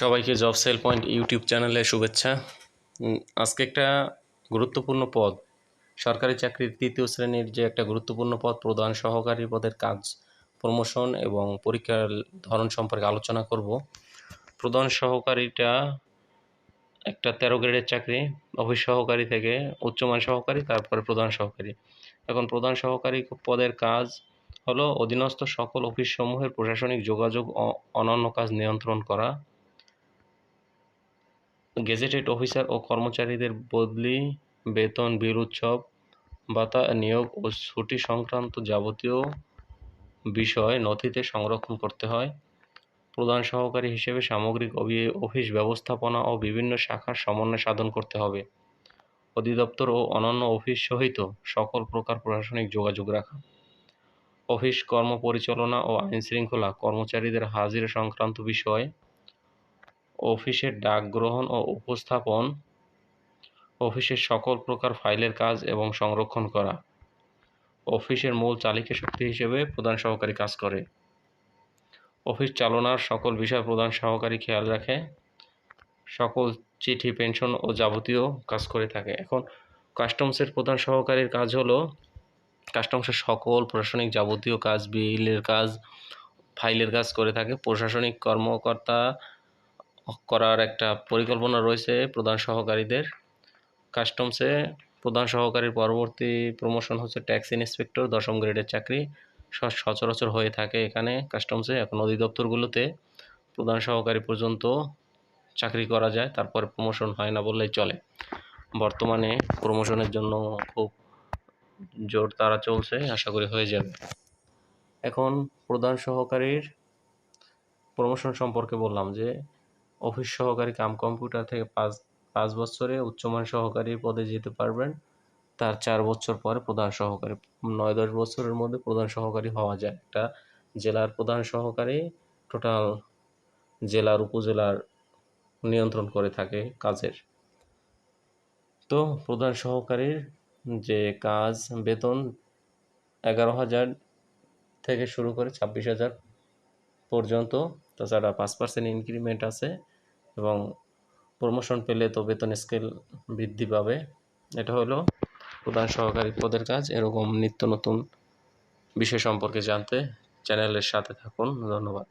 সবাইকে job sell point YouTube চ্যানেলে শুভেচ্ছা। আজকে একটা গুরুত্বপূর্ণ পদ, সরকারি চাকরির তৃতীয় শ্রেণির যে একটা গুরুত্বপূর্ণ পদ, প্রধান সহকারী পদের কাজ, প্রমোশন এবং পরীক্ষার ধরন সম্পর্কে আলোচনা করব। প্রধান সহকারীটা একটা তেরো গ্রেডের চাকরি, অফিস সহকারী থেকে উচ্চমান সহকারী, তারপরে প্রধান সহকারী। এখন প্রধান সহকারী পদের কাজ হলো অধীনস্থ সকল অফিস সমূহের প্রশাসনিক যোগাযোগ অন্যান্য কাজ নিয়ন্ত্রণ করা গেজেটেড অফিসার ও কর্মচারীদের বদলি, বেতন, বিল, উৎসব, ভাতা নিয়োগ ও ছুটি সংক্রান্ত যাবতীয় বিষয় নথিতে সংরক্ষণ করতে হয়। প্রধান সহকারী হিসেবে সামগ্রিক অফিস ব্যবস্থাপনা ও বিভিন্ন শাখার সমন্বয় সাধন করতে হবে। অধিদপ্তর ও অন্যান্য অফিস সহিত সকল প্রকার প্রশাসনিক যোগাযোগ রাখা। অফিস কর্ম পরিচালনা ও আইন শৃঙ্খলা কর্মচারীদের হাজিরা সংক্রান্ত বিষয় অফিসের ডাক গ্রহণ ও উপস্থাপন, অফিসের সকল প্রকার ফাইলের কাজ এবং সংরক্ষণ করা। অফিসের মূল চালিকা শক্তি হিসেবে প্রধান সহকারী কাজ করে। অফিস চালনার সকল বিষয় প্রধান সহকারী খেয়াল রাখে। সকল চিঠি, পেনশন ও যাবতীয় কাজ করে থাকে। এখন কাস্টমসের প্রধান সহকারীর কাজ হলো কাস্টমসের সকল প্রশাসনিক যাবতীয় কাজ, বিলের কাজ, ফাইলের কাজ করে থাকে। প্রশাসনিক কর্মকর্তা করার একটা পরিকল্পনা রয়েছে প্রধান সহকারীদের। কাস্টমসে প্রধান সহকারীর পরবর্তী প্রমোশন হচ্ছে ট্যাক্স ইন্সপেক্টর দশম গ্রেডের চাকরি। সচরাচর হয়ে থাকে এখানে কাস্টমসে এখন অধিদপ্তরগুলোতে প্রধান সহকারী পর্যন্ত চাকরি করা যায়, তারপরে প্রমোশন হয় না বললেই চলে। বর্তমানে প্রমোশনের জন্য খুব জোর তারা চলছে, আশা করি হয়ে যাবে। এখন প্রধান সহকারীর প্রমোশন সম্পর্কে বললাম যে অফিস সহকারী কাম কম্পিউটার থেকে পাঁচ পাঁচ বছরে উচ্চমান সহকারী পদে যেতে পারবেন। তার চার বছর পরে প্রধান সহকারী, নয়, দশ বছরের মধ্যে প্রধান সহকারী হওয়া যায়। একটা জেলার প্রধান সহকারী টোটাল জেলার, উপজেলার নিয়ন্ত্রণ করে থাকে কাজের। তো প্রধান সহকারীর যে কাজ, বেতন এগারো হাজার থেকে শুরু করে ছাব্বিশ হাজার পর্যন্ত। তাছাড়া পাঁচ পার্সেন্ট ইনক্রিমেন্ট আছে। এবং প্রমোশন পেলে তো বেতন স্কেল বৃদ্ধি পাবে। এটা হলো প্রধান সহকারী পদের কাজ। এরকম নিত্য নতুন বিষয় সম্পর্কে জানতে চ্যানেলের সাথে থাকুন। ধন্যবাদ।